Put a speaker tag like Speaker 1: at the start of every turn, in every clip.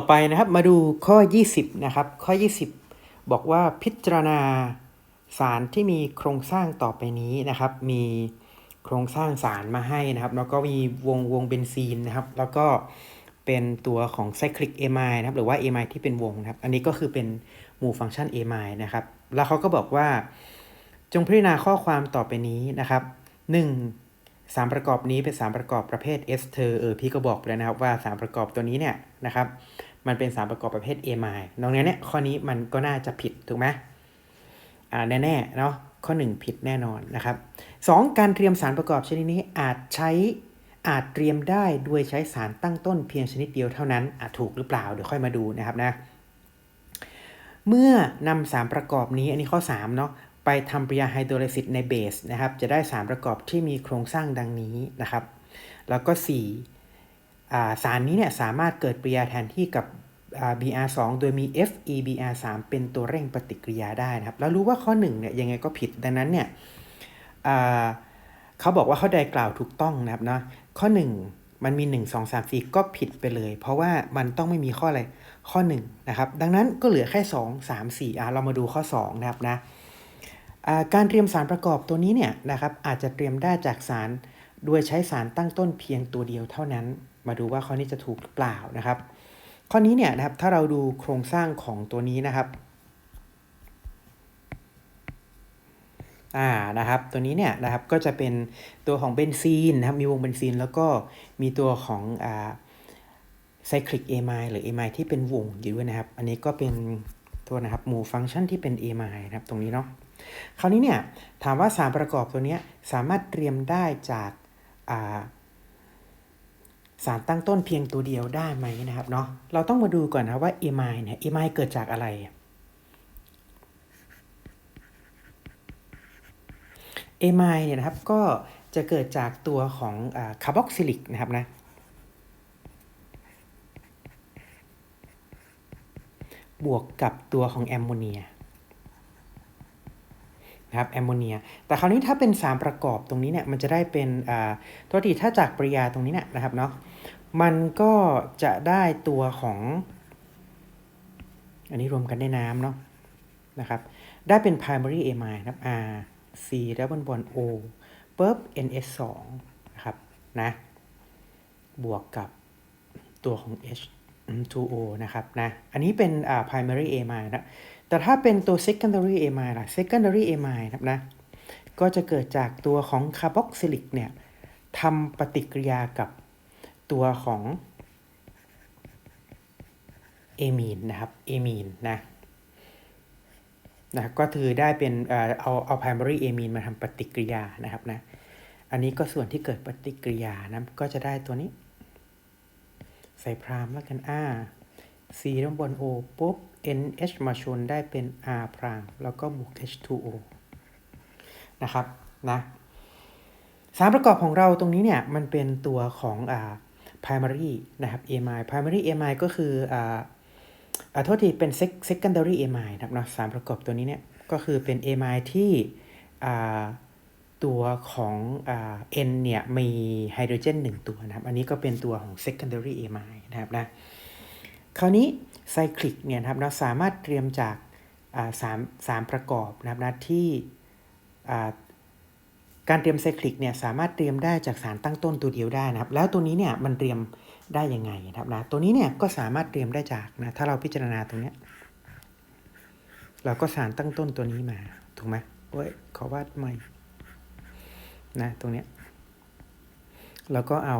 Speaker 1: ต่อไปนะครับมาดูข้อ 20 นะครับ ข้อ 20 บอกว่าพิจารณาสารที่มีโครงสร้างต่อไปนี้นะครับ มีโครงสร้างสารมาให้นะครับ แล้วก็มีวงวงเบนซีนนะครับ แล้วก็เป็นตัวของไซคลิกเอมนะครับ หรือว่าเอมที่เป็นวงนะครับ อันนี้ก็คือเป็นหมู่ฟังก์ชันเอมนะครับ แล้วเขาก็บอกว่า จงพิจารณาข้อความต่อไปนี้นะครับ 1. สารประกอบนี้เป็นสารประกอบประเภทเอสเทอร์เออพี่ก็บอกไปแล้วนะครับว่าสารประกอบตัวนี้เนี่ยนะครับ มันเป็นสารประกอบประเภทเอมายดังนั้นเนี่ยข้อนี้มันก็น่าจะผิดถูกไหมอ่าแน่ๆเนาะข้อ 1 ผิดแน่นอนนะครับ 2. การเตรียมสารประกอบชนิดนี้อาจใช้อาจเตรียมได้โดยใช้สารตั้งต้นเพียงชนิดเดียวเท่านั้นอาจถูกหรือเปล่าเดี๋ยวค่อยมาดูนะครับนะเมื่อนำสารประกอบนี้อันนี้ข้อ3เนาะไปทำปฏิกิริยาไฮโดรไลซิสในเบสนะครับจะได้สารประกอบที่มีโครงสร้างดังนี้นะครับ แล้วก็4อ่ สารนี้เนี่ยสามารถเกิดปฏิกิริยาแทนที่กับ Br2 โดยมี FeBr3 เป็นตัวเร่งปฏิกิริยาได้นะครับ แล้วรู้ว่าข้อ1เนี่ยยังไงก็ผิดดังนั้นเนี่ยเขาบอกว่าเขาได้กล่าวถูกต้องนะครับเนาะข้อ 1 มันมี 1 2 3 4 ก็ผิดไปเลย เพราะว่ามันต้องไม่มีข้ออะไรข้อ1นะครับดังนั้นก็เหลือแค่ 2 3 4อะเรามาดูข้อ 2 นะครับนะการเตรียมสารประกอบตัวนี้เนี่ยนะครับอาจจะเตรียมได้จากสารโดยใช้สารตั้งต้นเพียงตัวเดียวเท่านั้น มาดูว่าข้อนี้จะถูกหรือเปล่านะครับ ข้อนี้เนี่ยนะครับถ้าเราดูโครงสร้างของตัวนี้นะครับอ่านะครับตัวนี้เนี่ยนะครับก็จะเป็นตัวของเบนซีนนะครับมีวงเบนซีนแล้วก็มีตัวของอ่าไซคลิกเอมหรือเอมที่เป็นวงอยู่ด้วยนะครับ อันนี้ก็เป็นตัวนะครับหมู่ฟังก์ชันที่เป็นเอมนะครับตรงนี้เนาะคราวนี้เนี่ยถามว่าสารประกอบตัวนี้สามารถเตรียมได้จากอ่า สารตั้งต้นเพียงตัวเดียวได้ไหมนะครับเนาะเราต้องมาดูก่อนนะว่าเอมายเนี่ยเอมายเกิดจากอะไรเอมายเนี่ยนะครับก็จะเกิดจากตัวของคาร์บอกซิลิกนะครับนะบวกกับตัวของแอมโมเนีย นะครับแอมโมเนีย แต่คราวนี้ถ้าเป็นสารประกอบตรงนี้เนี่ยมันจะได้เป็นอ่าตัวทีถ้าจากปริยาตรงนี้เนี่ยนะครับเนาะมันก็จะได้ตัวของอันนี้รวมกันได้น้ำเนาะนะครับได้เป็น primary amine นะครับ R C double bond O ปุ๊บ NS 2นะครับนะบวกกับตัวของ H 2O นะครับนะอันนี้เป็นอ่า primary amine นะ แต่ถ้าเป็นตัว secondary amine ล่ะ secondary amine นะนะ ก็จะเกิดจากตัวของคาร์บอกซิลิกเนี่ยทำปฏิกิริยากับตัวของเอมีนนะครับ เอมีนนะ นะ ก็คือได้เป็น เอ่อเอาเอา primary amine มาทำปฏิกิริยานะครับนะ อันนี้ก็ส่วนที่เกิดปฏิกิริยานะ ก็จะได้ตัวนี้ ใส่พรามแล้วกัน R C ด้านบน O ปุ๊บ NH มาชนได้เป็น R พรามแล้วก็บวก H2O นะครับนะสารประกอบของเราตรงนี้เนี่ย มันเป็นตัวของอ่า primary นะครับ amine primary amine ก็คืออ่าอ่าโทษทีเป็น secondary amine นะครับนะสารประกอบตัวนี้เนี่ย ก็คือเป็น amine ที่อ่าตัวของอ่า N เนี่ย มีไฮโดรเจน1ตัวนะครับ อันนี้ก็เป็นตัวของ secondary amine นะครับนะ คราวนี้ไซคลิกเนี่ยครับเราสามารถเตรียมจากสามสามประกอบนะครับนะที่การเตรียมไซคลิกเนี่ยสามารถเตรียมได้จากสารตั้งต้นตัวเดียวได้นะครับ แล้วตัวนี้เนี่ยมันเตรียมได้ยังไงนะครับนะตัวนี้เนี่ยก็สามารถเตรียมได้จากนะถ้าเราพิจารณาตรงเนี้ยเราก็สารตั้งต้นตัวนี้มาถูกไหมโอ้ยขอวาดใหม่นะตรงเนี้ยแล้วก็เอา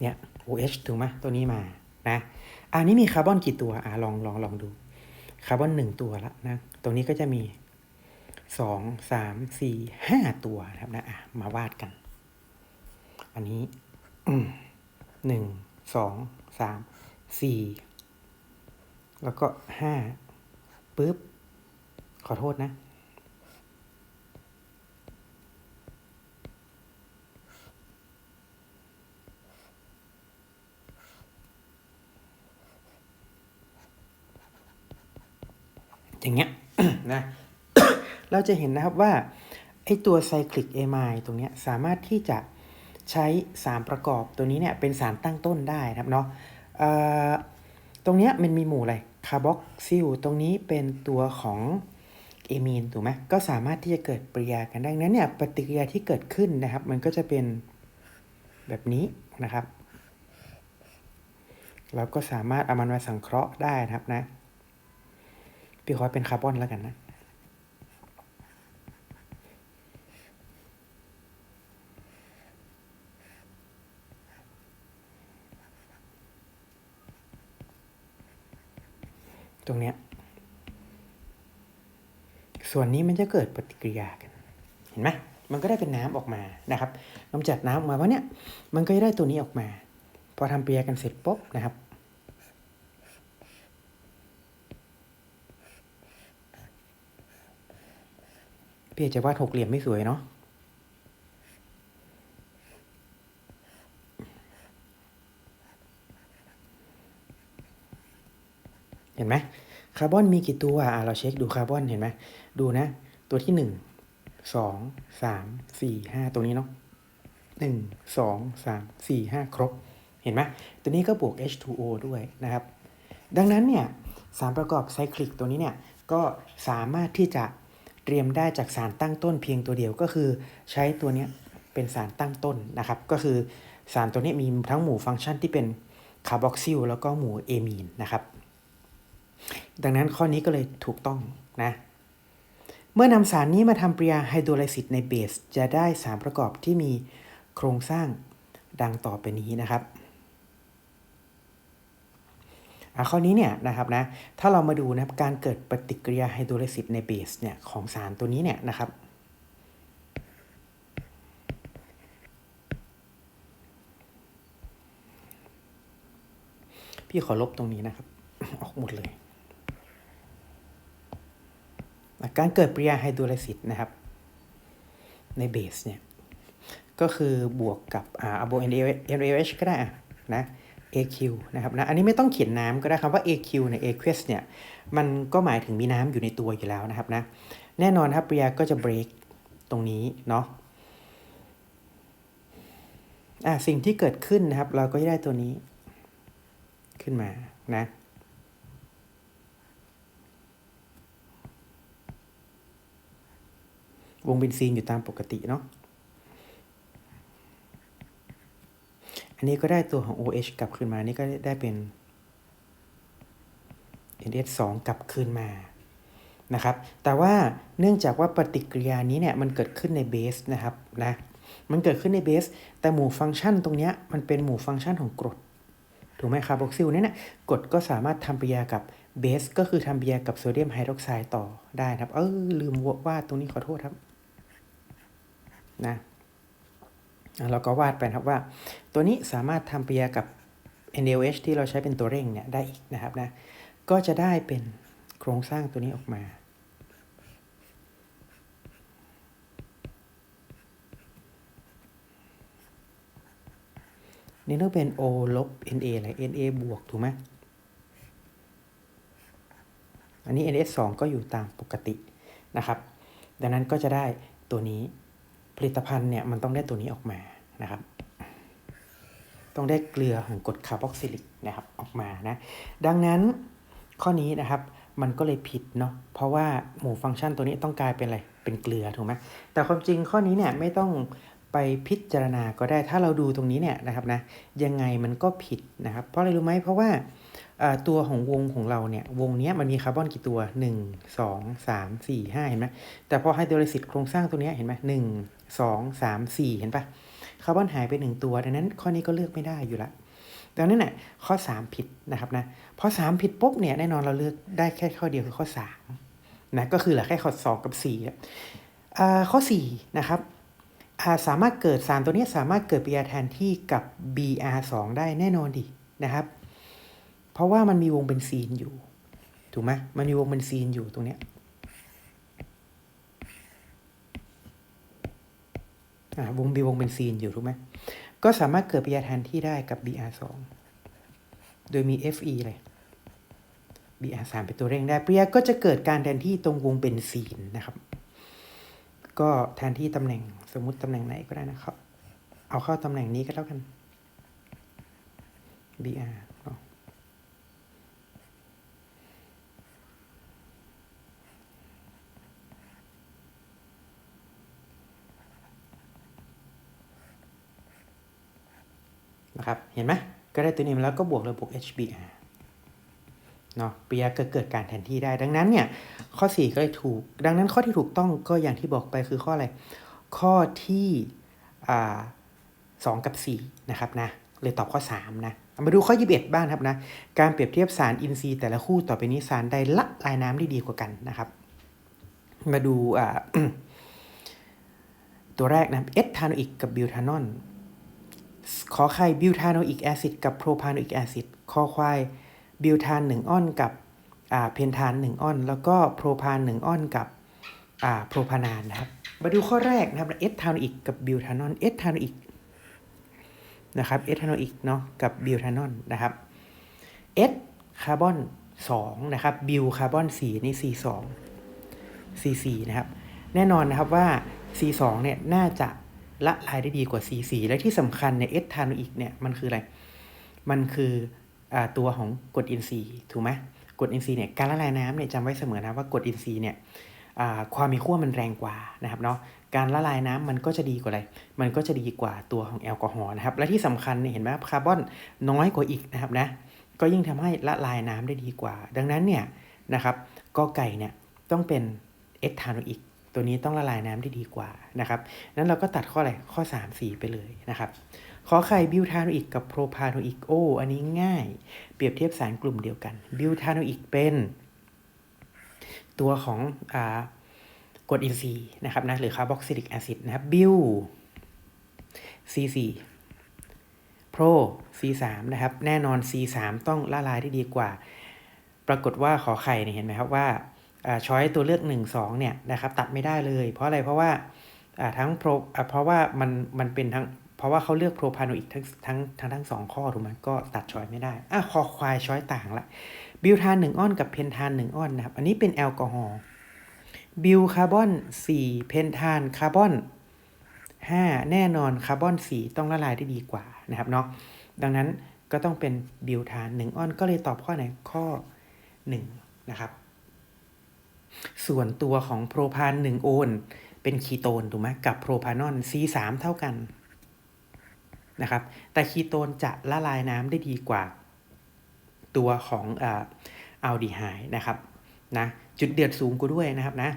Speaker 1: เนี่ย OH ถูกไหมตัวนี้มานะอันนี้มีคาร์บอนกี่ตัวอ่าลองลองลองดูคาร์บอนหนึ่งตัวละนะตรงนี้ก็จะมีสองสามสี่ห้าตัวนะครับนะอะมาวาดกัน อันนี้หนึ่งสองสามสี่แล้วก็ห้าปึ๊บ ขอโทษนะ อย่างเงี้ย นะ เราจะเห็นนะครับว่าไอตัวไซคลิกเอมายตรงนี้สามารถที่จะใช้สารประกอบตัวนี้เนี่ยเป็นสารตั้งต้นได้นะครับเนาะตรงนี้มันมีหมู่อะไรคาร์บอกซิลตรงนี้เป็นตัวของเอมีนถูกไหมก็สามารถที่จะเกิดปฏิกิริยากันได้นั้นเนี่ยปฏิกิริยาที่เกิดขึ้นนะครับ มันก็จะเป็นแบบนี้นะครับ เราก็สามารถเอามันมาสังเคราะห์ได้นะครับนะพี่ขอเป็นคาร์บอนแล้วกันนะ ตรงเนี้ย ส่วนนี้มันจะเกิดปฏิกิริยากัน เห็นไหมมันก็ได้เป็นน้ำออกมานะครับกำจัดน้ำออกมาเพราะเนี้ยมันก็จะได้ตัวนี้ออกมา พอทำปฏิกิริยกันเสร็จปุ๊บนะครับ พี่จะวาดหกเหลี่ยมไม่สวยเนาะเห็นไหม คาร์บอนมีกี่ตัวอะเราเช็คดูคาร์บอนเห็นไหมดูนะ ตัวที่หนึ่งสองสามสี่ห้าตัวนี้เนาะหนึ่งสองสามสี่ห้าครบ เห็นไหมตัวนี้ก็บวก H2O ด้วยนะครับ ดังนั้นเนี่ยสารประกอบไซคลิกตัวนี้เนี่ยก็สามารถที่จะเตรียมได้จากสารตั้งต้นเพียงตัวเดียวก็คือใช้ตัวนี้เป็นสารตั้งต้นนะครับ ก็คือสารตัวนี้มีทั้งหมู่ฟังก์ชันที่เป็นคาร์บอกซิลแล้วก็หมู่เอมีนนะครับ ดังนั้นข้อนี้ก็เลยถูกต้องนะ เมื่อนำสารนี้มาทำปริยาไฮโดรไลซิสในเบส จะได้สารประกอบที่มีโครงสร้างดังต่อไปนี้นะครับอะข้อนี้เนี่ยนะครับนะ ถ้าเรามาดูนะครับการเกิดปฏิกิริยาไฮโดรไลซิสในเบสเนี่ยของสารตัวนี้เนี่ยนะครับพี่ขอลบตรงนี้นะครับ ออกหมดเลย การเกิดปริยาไฮโดรไลซิสนะครับ ในเบสเนี่ย ก็คือบวกกับอ่าเอาบวก NaOH ก็ได้อะนะ AQ นะครับนะ อันนี้ไม่ต้องเขียนน้ำก็ได้คำว่า AQ ใน aqueous เนี่ย มันก็หมายถึงมีน้ำอยู่ในตัวอยู่แล้วนะครับนะ แน่นอนครับปริยาก็จะ break ตรงนี้เนาะอะสิ่งที่เกิดขึ้นนะครับ เราก็จะได้ตัวนี้ขึ้นมานะ วงเบนซีนอยู่ตามปกติเนาะ อันนี้ก็ได้ตัวของ OH กลับคืนมา นี่ก็ได้เป็น NH2 กลับคืนมา นะครับ แต่ว่าเนื่องจากว่าปฏิกิริยานี้เนี่ยมันเกิดขึ้นในเบสนะครับนะ มันเกิดขึ้นในเบส แต่หมู่ฟังก์ชันตรงนี้มันเป็นหมู่ฟังก์ชันของกรด ถูกไหมคาร์บอกซิลเนี่ยนะกรดก็สามารถทำปฏิกิริยากับเบสก็คือทำปฏิกิริยากับโซเดียมไฮดรอกไซด์ต่อได้นะครับ เออลืมว่าตรงนี้ขอโทษครับ นะเราก็วาดไปครับว่า ตัวนี้สามารถทำเปฏิกิริยกับ NaOH ที่เราใช้เป็นตัวเร่งเนี่ยได้อีกนะครับนะก็จะได้เป็นโครงสร้างตัวนี้ออกมานี่ต้องเป็น O ลบ Na อะไร Na บวกถูกไหมอันนี้ NS2 ก็อยู่ตามปกตินะครับ ดังนั้นก็จะได้ตัวนี้ ผลิตภัณฑ์เนี่ยมันต้องได้ตัวนี้ออกมานะครับ ต้องได้เกลือของกรดคาร์บอกซิลิกนะครับออกมานะ ดังนั้นข้อนี้นะครับมันก็เลยผิดเนาะเพราะว่าหมู่ฟังก์ชันตัวนี้ต้องกลายเป็นอะไรเป็นเกลือถูกไหมแต่ความจริงข้อนี้เนี่ยไม่ต้อง ไปพิจารณาก็ได้ถ้าเราดูตรงนี้เนี่ยนะครับนะยังไงมันก็ผิดนะครับ เพราะอะไรรู้ไหมเพราะว่าตัวของวงของเราเนี่ยวงนี้มันมีคาร์บอนกี่ตัว 1 2 3 4 5 เห็นไหมแต่พอไฮโดรไลซิสโครงสร้างตัวนี้เห็นไหมหนึ่งสองสามสี่เห็นปะคาร์บอนหายไปหนึ่งตัว ดังนั้นข้อนี้ก็เลือกไม่ได้อยู่ละดังนั้นเนี่ยข้อ 3 ผิดนะครับนะพอ3ผิดปุ๊บเนี่ยแน่นอนเราเลือกได้แค่ข้อเดียวคือข้อ3นะก็คือเหลือแค่ข้อ2กับ4ครับข้อ4นะครับ สามารถเกิดสารตัวนี้สามารถเกิดปฏิกิริยาแทนที่กับ Br2 ได้แน่นอนดินะครับ เพราะว่ามันมีวงเบนซีนอยู่ ถูกไหมมันมีวงเบนซีนอยู่ตรงเนี้ยวงบีวงเบนซีนอยู่ถูกไหมก็สามารถเกิดปฏิกิริยาแทนที่ได้กับ Br2 โดยมี Fe เลย Br3 เป็นตัวเร่งได้ปฏิกิริยาก็จะเกิดการแทนที่ตรงวงเบนซีนนะครับ ก็แทนที่ตำแหน่งสมมุติตำแหน่งไหนก็ได้นะครับ เอาเข้าตำแหน่งนี้ก็แล้วกัน br เนาะนะครับ เห็นไหม ก็ได้ตัวนี้มาแล้วก็บวกเลยบวก hbr เนาะ br ก็เกิดการแทนที่ได้ ดังนั้นเนี่ยข้อ 4 ก็เลยถูก ดังนั้นข้อที่ถูกต้องก็อย่างที่บอกไปคือข้ออะไร ข้อที่สองกับ 4 นะครับนะเลยตอบข้อ 3 นะมาดูข้อ 21 บ้างครับนะ การเปรียบเทียบสารอินทรีย์แต่ละคู่ต่อไปนี้สารใดละลายน้ำได้ดีกว่ากันนะครับ มาดูตัวแรกนะเอทานอิกกับบิวทานอนขอไข่บิวทานอิกแอซิดกับโพรพานออิกแอซิดคอควาย บิวทาน1อ้อนกับเพนทาน1อ้อน แล้วก็โพรพาน1อ้อนกับโพรพานานนะครับ มาดูข้อแรกนะครับเอทานออิกกับบิวทานอนเอทานออิกนะครับเอทานออิกเนาะกับบิวทานอนนะครับเอคาร์บอน2นะครับบิวคาร์บอน4นี่ C2 C4 นะครับ แน่นอนนะครับว่า C2 เนี่ยน่าจะละลายได้ดีกว่า C4 และที่สำคัญเนี่ยเอทานอิกเนี่ยมันคืออะไร มันคือ ตัวของกรดอินทรีย์ถูกไหมกรดอินทรีย์เนี่ยการละลายน้ำเนี่ยจำไว้เสมอนะว่ากรดอินทรีย์เนี่ยความมีขั้วมันแรงกว่านะครับเนาะการละลายน้ำมันก็จะดีกว่าอะไร มันก็จะดีกว่าตัวของแอลกอฮอล์นะครับ และที่สำคัญเนี่ยเห็นไหมครับคาร์บอนน้อยกว่าอีกนะครับนะ ก็ยิ่งทำให้ละลายน้ำได้ดีกว่า ดังนั้นเนี่ยนะครับก็ไก่เนี่ยต้องเป็นเอทานอิกตัวนี้ต้องละลายน้ำได้ดีกว่านะครับ นั้นเราก็ตัดข้ออะไร ข้อ 3 4 ไปเลยนะครับ ขอไข่บิวทาโนอิกกับโพรพาโนอิกโอ อันนี้ง่าย เปรียบเทียบสารกลุ่มเดียวกัน บิวทาโนอิกเป็น ตัวของอ่ากรดอินทรีย์นะครับนะหรือคาร์บอกซิลิกแอซิดนะครับบิว C4 โปร C3 นะครับ แน่นอน C3 ต้องละลายได้ดีกว่า ปรากฏว่าขอไข่เนี่ยเห็นไหมครับว่าช้อยตัวเลือก 1 2เนี่ยนะครับตัดไม่ได้เลย เพราะอะไรเพราะว่าทั้งโปรเพราะว่ามันมันเป็นทั้ง เพราะว่าเขาเลือกโปรพาโนอิกทั้งทั้งทั้งทั้งสองข้อถูกไหมก็ตัดช้อยไม่ได้อะคอควายช้อยต่างละบิวทาน1อ้อนกับเพนทาน1อ้อนนะครับ อันนี้เป็นแอลกอฮอล์บิวคาร์บอน4เพนทานคาร์บอน5แน่นอนคาร์บอน4ต้องละลายได้ดีกว่านะครับเนาะดังนั้นก็ต้องเป็นบิวทาน1อ้อนก็เลยตอบข้อไหนข้อ1นนะครับส่วนตัวของโพรพาน1โอน เป็นคีโตนถูกไหมกับโพรพานอน C3 เท่ากัน นะครับ แต่คีโตนจะละลายน้ำได้ดีกว่า ตัวของอัลดีไฮด์นะครับนะจุดเดือดสูงกว่าด้วยนะครับนะ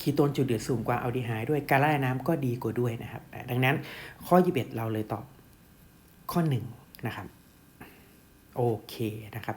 Speaker 1: คีโตนจุดเดือดสูงกว่าอัลดีไฮด์ด้วยการละลายน้ำก็ดีกว่าด้วยนะครับ ดังนั้นข้อ 21 เราเลยตอบข้อ1นะครับโอเคนะครับ